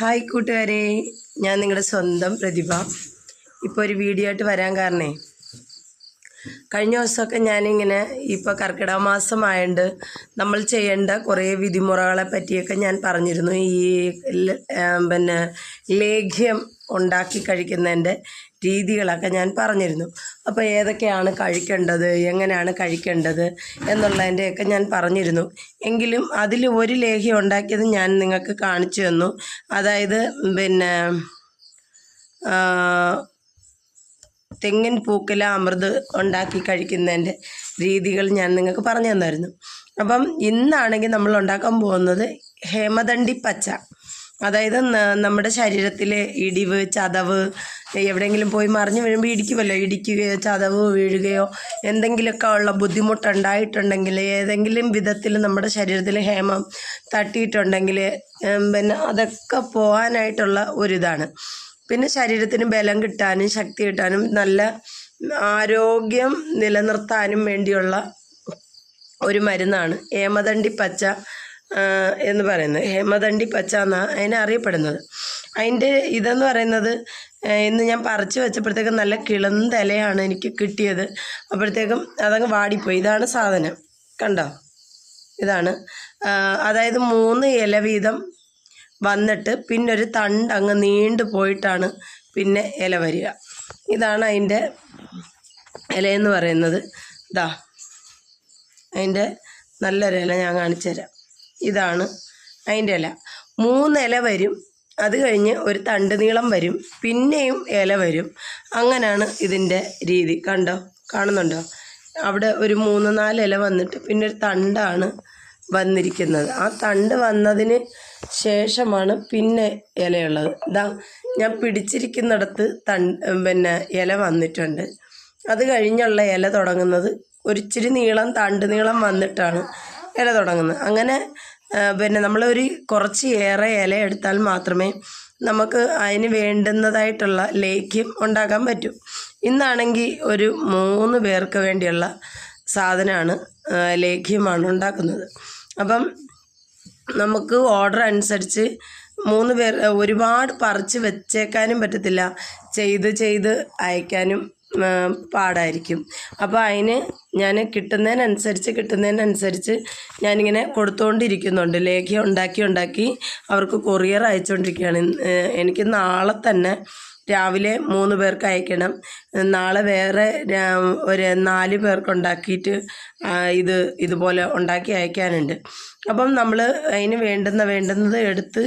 Hi കൂട്ടുകാരെ ഞാൻ നിങ്ങളുടെ സ്വന്തം പ്രതിഭ. ഇപ്പോൾ ഒരു വീഡിയോ ആയിട്ട് വരാൻ കാരണേ കഴിഞ്ഞ ദിവസമൊക്കെ ഞാനിങ്ങനെ ഇപ്പോൾ കർക്കിടക മാസമായതുകൊണ്ട് നമ്മൾ ചെയ്യേണ്ട കുറേ വിധിമുറകളെ പറ്റിയൊക്കെ ഞാൻ പറഞ്ഞിരുന്നു. ഈ പിന്നെ ലേഖ്യം ഉണ്ടാക്കി കഴിക്കുന്നതിന്റെ രീതികളൊക്കെ ഞാൻ പറഞ്ഞിരുന്നു. അപ്പോൾ ഏതൊക്കെയാണ് കഴിക്കേണ്ടത് എങ്ങനെയാണ് കഴിക്കേണ്ടത് എന്നുള്ളതിന്റെയൊക്കെ ഞാൻ പറഞ്ഞിരുന്നു. എങ്കിലും അതിൽ ഒരു ലേഹ്യം ഉണ്ടാക്കിയത് ഞാൻ നിങ്ങൾക്ക് കാണിച്ചു തന്നു. അതായത് പിന്നെ തെങ്ങിൻ പൂക്കല അമൃത് ഉണ്ടാക്കി കഴിക്കുന്നതിന്റെ രീതികൾ ഞാൻ നിങ്ങൾക്ക് പറഞ്ഞു തന്നായിരുന്നു. അപ്പം ഇന്നാണെങ്കിൽ നമ്മൾ ഉണ്ടാക്കാൻ പോകുന്നത് ഹേമദണ്ഡി പച്ച. അതായത് നമ്മുടെ ശരീരത്തിലെ ഇടിവ് ചതവ് എവിടെയെങ്കിലും പോയി മറിഞ്ഞു വീഴുമ്പോൾ ഇടിക്കുമല്ലോ? ഇടിക്കുകയോ ചതവ് വീഴുകയോ എന്തെങ്കിലുമൊക്കെ ഉള്ള ബുദ്ധിമുട്ടുണ്ടായിട്ടുണ്ടെങ്കിൽ ഏതെങ്കിലും വിധത്തിൽ നമ്മുടെ ശരീരത്തിൽ ഹേമം തട്ടിയിട്ടുണ്ടെങ്കിൽ പിന്നെ അതൊക്കെ പോകാനായിട്ടുള്ള ഒരിതാണ്. പിന്നെ ശരീരത്തിന് ബലം കിട്ടാനും ശക്തി കിട്ടാനും നല്ല ആരോഗ്യം നിലനിർത്താനും വേണ്ടിയുള്ള ഒരു മരുന്നാണ് ഹേമതണ്ടി പച്ച എന്ന് പറയുന്നത്. ഹേമദണ്ഡി പച്ച എന്നാണ് അതിനെ അറിയപ്പെടുന്നത്. അതിന്റെ ഇതെന്ന് പറയുന്നത് ഇന്ന് ഞാൻ പറിച്ച് വെച്ചപ്പോഴത്തേക്കും നല്ല കിളന്ന തലയാണ് എനിക്ക് കിട്ടിയത്. അപ്പോഴത്തേക്കും അതങ്ങ് വാടിപ്പോയി. ഇതാണ് സാധനം. കണ്ടോ? ഇതാണ്. അതായത് മൂന്ന് ഇല വീതം വന്നിട്ട് പിന്നെ ഒരു തണ്ട് അങ്ങ് നീണ്ടു പോയിട്ടാണ് പിന്നെ ഇല വരിക. ഇതാണ് അതിന്റെ ഇലയെന്ന് പറയുന്നത്. ഇതാ അതിന്റെ നല്ലൊരു ഇല ഞാൻ കാണിച്ചു തരാം. ഇതാണ് അതിന്റെ ഇല. മൂന്ന് ഇല വരും അത് കഴിഞ്ഞ് ഒരു തണ്ട് നീളം വരും പിന്നെയും ഇല വരും. അങ്ങനെയാണ് ഇതിന്റെ രീതി. കണ്ടോ? കാണുന്നുണ്ടോ? അവിടെ ഒരു മൂന്ന് നാല് ഇല വന്നിട്ട് പിന്നെ ഒരു തണ്ടാണ് വന്നിരിക്കുന്നത്. ആ തണ്ട് വന്നതിന് ശേഷമാണ് പിന്നെ ഇലയുള്ളത്. ഇതാ ഞാൻ പിടിച്ചിരിക്കുന്നിടത്ത് തണ്ട് പിന്നെ ഇല വന്നിട്ടുണ്ട്. അത് കഴിഞ്ഞുള്ള ഇല തുടങ്ങുന്നത് ഒരിച്ചിരി നീളം തണ്ട് നീളം വന്നിട്ടാണ് ഇല തുടങ്ങുന്നത്. അങ്ങനെ പിന്നെ നമ്മളൊരു കുറച്ച് ഏറെ ഇല എടുത്താൽ മാത്രമേ നമുക്ക് അതിന് വേണ്ടുന്നതായിട്ടുള്ള ലേഖ്യം ഉണ്ടാക്കാൻ പറ്റൂ. ഇന്നാണെങ്കിൽ ഒരു മൂന്ന് പേർക്ക് വേണ്ടിയുള്ള സാധനമാണ് ലേഖ്യമാണ് ഉണ്ടാക്കുന്നത്. അപ്പം നമുക്ക് ഓർഡർ അനുസരിച്ച് മൂന്ന് പേർ ഒരുപാട് പറിച്ച് വെച്ചേക്കാനും പറ്റത്തില്ല. ചെയ്ത് ചെയ്ത് അയക്കാനും പാടായിരിക്കും. അപ്പോൾ അതിന് ഞാൻ കിട്ടുന്നതിനനുസരിച്ച് കിട്ടുന്നതിനനുസരിച്ച് ഞാനിങ്ങനെ കൊടുത്തുകൊണ്ടിരിക്കുന്നുണ്ട് ലേഖ്യം ഉണ്ടാക്കി ഉണ്ടാക്കി അവർക്ക് കൊറിയർ അയച്ചുകൊണ്ടിരിക്കുകയാണ് എനിക്ക് നാളെ തന്നെ രാവിലെ മൂന്ന് പേർക്ക് അയക്കണം. നാളെ വേറെ ഒരു നാല് പേർക്ക് ഉണ്ടാക്കിയിട്ട് ഇത് ഇതുപോലെ ഉണ്ടാക്കി അയക്കാനുണ്ട്. അപ്പം നമ്മൾ അതിന് വേണ്ടുന്ന വേണ്ടുന്നത് എടുത്ത്